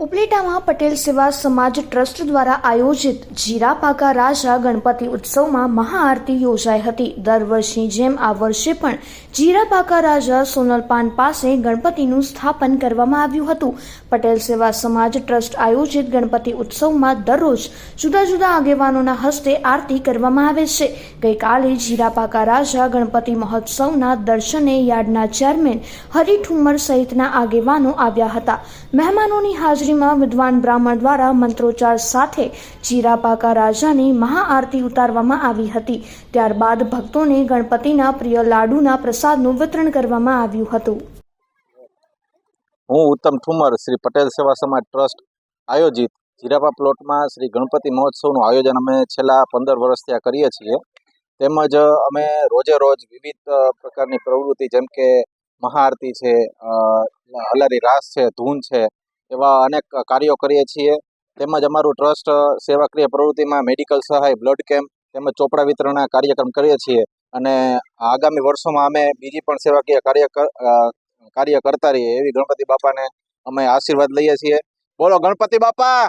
ઉપલેટામાં પટેલ સેવા સમાજ ટ્રસ્ટ દ્વારા આયોજિત જીરાપાકા રાજા ગણપતિ ઉત્સવમાં મહાઆરતી યોજાઈ હતી. દર વર્ષની જેમ આ વર્ષે પણ જીરાપાકા રાજા સોનલપાન પાસે ગણપતિનું સ્થાપન કરવામાં આવ્યું હતું. પટેલ સેવા સમાજ ટ્રસ્ટ આયોજિત ગણપતિ ઉત્સવમાં દરરોજ જુદા જુદા આગેવાનોના હસ્તે આરતી કરવામાં આવે છે. ગઈકાલે જીરાપાકા રાજા ગણપતિ મહોત્સવના દર્શને યાર્ડના ચેરમેન હરિ ઠુમ્મર સહિતના આગેવાનો આવ્યા હતા. મહેમાનોની હાજરીમાં વિદ્વાન બ્રાહ્મણ દ્વારા મંત્રોચ્ચાર સાથે જીરાપાકા રાજાની મહાઆરતી ઉતારવામાં આવી હતી. ત્યારબાદ ભક્તોને ગણપતિના પ્રિય લાડુના પ્રસાદનું વિતરણ કરવામાં આવ્યું હતું. હું ઉત્તમ ઠુમર, શ્રી પટેલ સેવા સમાજ ટ્રસ્ટ, આયોજિત જીરાપા પ્લોટમાં શ્રી ગણપતિ મહોત્સવનું આયોજન અમે છેલ્લા પંદર વર્ષથી આ કરીએ છીએ. તેમજ અમે રોજે રોજ વિવિધ પ્રકારની પ્રવૃત્તિ જેમ કે મહાઆરતી છે અલારી રાસ છે, ધૂન છે એવા અનેક કાર્યો કરીએ છીએ. તેમજ અમારું ટ્રસ્ટ સેવાક્રિય પ્રવૃત્તિમાં મેડિકલ સહાય, બ્લડ કેમ્પ તેમજ ચોપડા વિતરણના કાર્યક્રમ કરીએ છીએ. અને આગામી વર્ષોમાં અમે બીજી પણ સેવાકીય કાર્ય કાર્ય કરતા રહીએ. એવી ગણપતિ બાપાને અમે આશીર્વાદ લઈએ છીએ. બોલો ગણપતિ બાપા!